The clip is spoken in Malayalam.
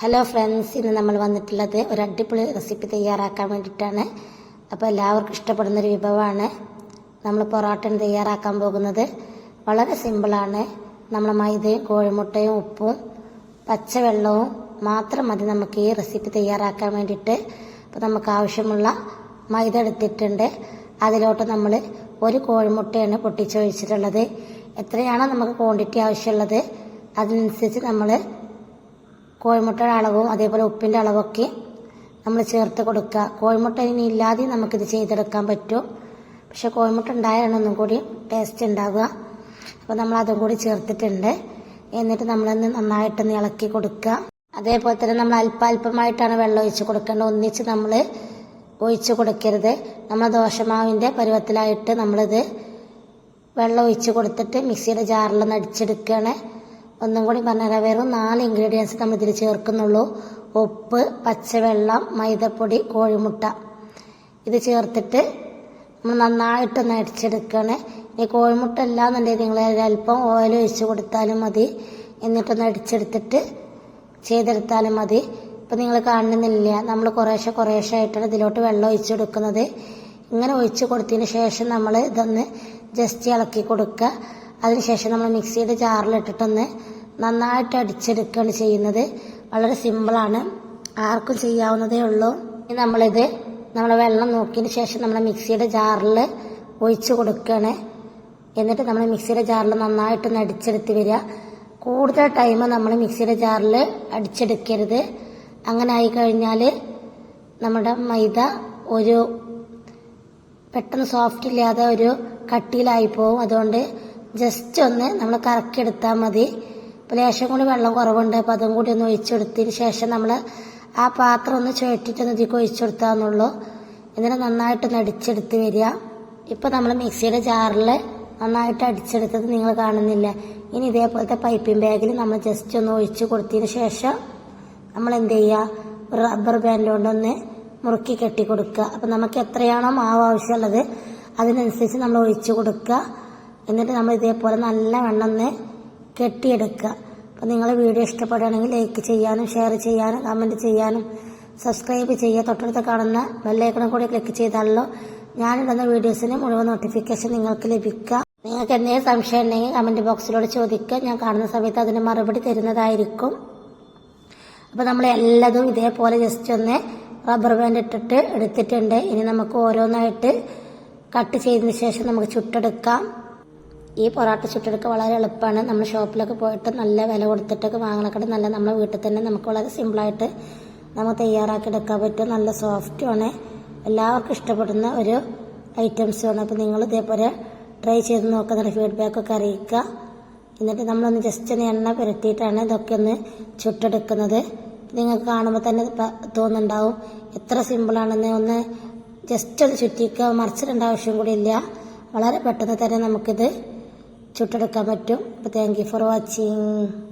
ഹലോ ഫ്രണ്ട്സ് ഇന്ന് നമ്മൾ വന്നിട്ടുള്ളത് ഒരു അടിപൊളി റെസിപ്പി തയ്യാറാക്കാൻ വേണ്ടിയിട്ടാണ്. അപ്പോൾ എല്ലാവർക്കും ഇഷ്ടപ്പെടുന്ന ഒരു വിഭവമാണ് നമ്മൾ പൊറോട്ട തയ്യാറാക്കാൻ പോകുന്നത്. വളരെ സിമ്പിളാണ് നമ്മൾ മൈദയും കോഴിമുട്ടയും ഉപ്പും പച്ചവെള്ളവും മാത്രം മതി നമുക്ക് ഈ റെസിപ്പി തയ്യാറാക്കാൻ വേണ്ടിയിട്ട്. അപ്പോൾ നമുക്ക് ആവശ്യമുള്ള മൈദ എടുത്തിട്ടുണ്ട്. അതിലോട്ട് നമ്മൾ ഒരു കോഴിമുട്ടയാണ് പൊട്ടിച്ചൊഴിച്ചിട്ടുള്ളത് എത്രയാണോ നമുക്ക് ക്വാണ്ടിറ്റി ആവശ്യമുള്ളത് അതിനനുസരിച്ച് നമ്മൾ കോഴിമുട്ടയുടെ അളവും അതേപോലെ ഉപ്പിന്റെ അളവൊക്കെ നമ്മൾ ചേർത്ത് കൊടുക്കുക. കോഴിമുട്ട ഇനി ഇല്ലാതെ നമുക്കിത് ചെയ്തെടുക്കാൻ പറ്റും. പക്ഷെ കോഴിമുട്ട ഉണ്ടായാണ് ഒന്നും കൂടി ടേസ്റ്റ് ഉണ്ടാവുക. അപ്പോൾ നമ്മൾ അതും കൂടി ചേർത്തിട്ടുണ്ട്. എന്നിട്ട് നമ്മളൊന്ന് നന്നായിട്ടൊന്ന് ഇളക്കി കൊടുക്കുക. അതേപോലെ തന്നെ നമ്മൾ അല്പാൽപമായിട്ടാണ് വെള്ളം ഒഴിച്ച് കൊടുക്കേണ്ടത്. ഒന്നിച്ച് നമ്മൾ ഒഴിച്ച് കൊടുക്കരുത്. നമ്മൾ ദോശമാവിന്റെ പരുവത്തിലായിട്ട് നമ്മളിത് വെള്ളം ഒഴിച്ച് കൊടുത്തിട്ട് മിക്സിയുടെ ജാറിലൊന്ന് അടിച്ചെടുക്കുകയാണ്. ഒന്നും കൂടി പറഞ്ഞുതരാം വെറും നാല് ഇൻഗ്രീഡിയൻസ് നമ്മൾ ഇതിൽ ചേർക്കുന്നുള്ളൂ. ഉപ്പ് പച്ചവെള്ളം മൈദപ്പൊടി കോഴിമുട്ട. ഇത് ചേർത്തിട്ട് നമ്മൾ നന്നായിട്ടൊന്ന് അടിച്ചെടുക്കുകയാണ് ഈ കോഴിമുട്ട എന്നുണ്ടെങ്കിൽ നിങ്ങൾ അല്പം ഓയിൽ ഒഴിച്ച് കൊടുത്താലും മതി. എന്നിട്ടൊന്ന് അടിച്ചെടുത്തിട്ട് ചെയ്തെടുത്താലും മതി. ഇപ്പം നിങ്ങൾ കാണുന്നില്ല നമ്മൾ കുറേശ്ശെ കുറേശ്ശെ ആയിട്ടാണ് ഇതിലോട്ട് വെള്ളം ഒഴിച്ചു കൊടുക്കുന്നത്. ഇങ്ങനെ ഒഴിച്ച് കൊടുത്തതിന് ശേഷം നമ്മൾ ഇതൊന്ന് ജസ്റ്റ് ഇളക്കി കൊടുക്കുക. അതിനുശേഷം നമ്മൾ മിക്സിയുടെ ജാറിലിട്ടിട്ടൊന്ന് നന്നായിട്ട് അടിച്ചെടുക്കുകയാണ് ചെയ്യുന്നത്. വളരെ സിമ്പിളാണ് ആർക്കും ചെയ്യാവുന്നതേ ഉള്ളൂ. ഇനി നമ്മളിത് നമ്മൾ വെള്ളം നോക്കിയതിന് ശേഷം നമ്മൾ മിക്സിയുടെ ജാറിൽ ഒഴിച്ച് കൊടുക്കുകയാണ്. എന്നിട്ട് നമ്മൾ മിക്സിയുടെ ജാറിൽ നന്നായിട്ടൊന്ന് അടിച്ചെടുത്ത് വരിക. കൂടുതൽ ടൈം നമ്മൾ മിക്സിയുടെ ജാറിൽ അടിച്ചെടുക്കരുത്. അങ്ങനെ ആയി കഴിഞ്ഞാൽ നമ്മുടെ മൈദ ഒരു പെട്ടെന്ന് സോഫ്റ്റ് ഇല്ലാതെ ഒരു കട്ടിയിലായി പോവും. അതുകൊണ്ട് ജസ്റ്റ് ഒന്ന് നമ്മൾ കറക്കിയെടുത്താൽ മതി. ഇപ്പോൾ ലേശം കൂടി വെള്ളം കുറവുണ്ട് അപ്പോൾ അതും കൂടി ഒന്ന് ഒഴിച്ചെടുത്തതിന് ശേഷം നമ്മൾ ആ പാത്രം ഒന്ന് ചുഴറ്റിട്ടൊന്ന് ഒഴിച്ചു കൊടുത്താന്നുള്ളൂ എന്നിട്ട് നന്നായിട്ടൊന്ന് അടിച്ചെടുത്ത് വരിക. ഇപ്പോൾ നമ്മൾ മിക്സിയുടെ ജാറിൽ നന്നായിട്ട് അടിച്ചെടുത്തത് നിങ്ങൾ കാണുന്നില്ല. ഇനി ഇതേപോലത്തെ പൈപ്പിംഗ് ബാഗിൽ നമ്മൾ ജസ്റ്റ് ഒന്ന് ഒഴിച്ച് കൊടുത്തതിന് ശേഷം നമ്മൾ എന്ത് ചെയ്യുക ഒരു റബ്ബർ ബാൻഡ് കൊണ്ടൊന്ന് മുറുക്കി കെട്ടി കൊടുക്കുക. അപ്പം നമുക്ക് എത്രയാണോ മാവ് ആവശ്യമുള്ളത് അതിനനുസരിച്ച് നമ്മൾ ഒഴിച്ച് കൊടുക്കുക. എന്നിട്ട് നമ്മൾ ഇതേപോലെ നല്ല വെണ്ണൊന്ന് കെട്ടിയെടുക്കുക. അപ്പം നിങ്ങൾ വീഡിയോ ഇഷ്ടപ്പെടുകയാണെങ്കിൽ ലൈക്ക് ചെയ്യാനും ഷെയർ ചെയ്യാനും കമന്റ് ചെയ്യാനും സബ്സ്ക്രൈബ് ചെയ്യുക. തൊട്ടടുത്ത് കാണുന്ന ബെല്ലൈക്കണം കൂടി ക്ലിക്ക് ചെയ്താലോ ഞാനിടുന്ന വീഡിയോസിന് മുഴുവൻ നോട്ടിഫിക്കേഷൻ നിങ്ങൾക്ക് ലഭിക്കുക. നിങ്ങൾക്ക് എന്തെങ്കിലും സംശയം ഉണ്ടെങ്കിൽ കമന്റ് ബോക്സിലൂടെ ചോദിക്കുക. ഞാൻ കാണുന്ന സമയത്ത് അതിന് മറുപടി തരുന്നതായിരിക്കും. അപ്പോൾ നമ്മൾ എല്ലാതും ഇതേപോലെ ജസ്റ്റ് ഒന്ന് റബ്ബർ ബാൻഡ് ഇട്ടിട്ട് എടുത്തിട്ടുണ്ട്. ഇനി നമുക്ക് ഓരോന്നായിട്ട് കട്ട് ചെയ്തതിന് ശേഷം നമുക്ക് ചുട്ടെടുക്കാം. ഈ പൊറോട്ട ചുട്ടെടുക്കുക വളരെ എളുപ്പമാണ്. നമ്മൾ ഷോപ്പിലൊക്കെ പോയിട്ട് നല്ല വില കൊടുത്തിട്ടൊക്കെ വാങ്ങണക്കാട്ട് നല്ല നമ്മുടെ വീട്ടിൽ തന്നെ നമുക്ക് വളരെ സിമ്പിളായിട്ട് നമുക്ക് തയ്യാറാക്കി എടുക്കാൻ പറ്റും. നല്ല സോഫ്റ്റുമാണ് എല്ലാവർക്കും ഇഷ്ടപ്പെടുന്ന ഒരു ഐറ്റംസുമാണ് അപ്പോൾ നിങ്ങൾ ഇതേപോലെ ട്രൈ ചെയ്ത് നോക്കുക നിങ്ങളുടെ ഫീഡ്ബാക്കൊക്കെ അറിയിക്കുക. എന്നിട്ട് നമ്മളൊന്ന് ജസ്റ്റ് ഒന്ന് എണ്ണ പുരട്ടിയിട്ടാണ് ഇതൊക്കെ ഒന്ന് ചുട്ടെടുക്കുന്നത്. നിങ്ങൾക്ക് കാണുമ്പോൾ തന്നെ തോന്നുന്നുണ്ടാവും. എത്ര സിമ്പിളാണെന്ന് ഒന്ന് ജസ്റ്റ് ഒന്ന് ചുറ്റിക്കുക. മറിച്ചിടേണ്ട ആവശ്യം കൂടി ഇല്ല. വളരെ പെട്ടെന്ന് തന്നെ നമുക്കിത് ചുട്ടെടുക്കാൻ പറ്റും. അപ്പോൾ താങ്ക് യു ഫോർ വാച്ചിങ്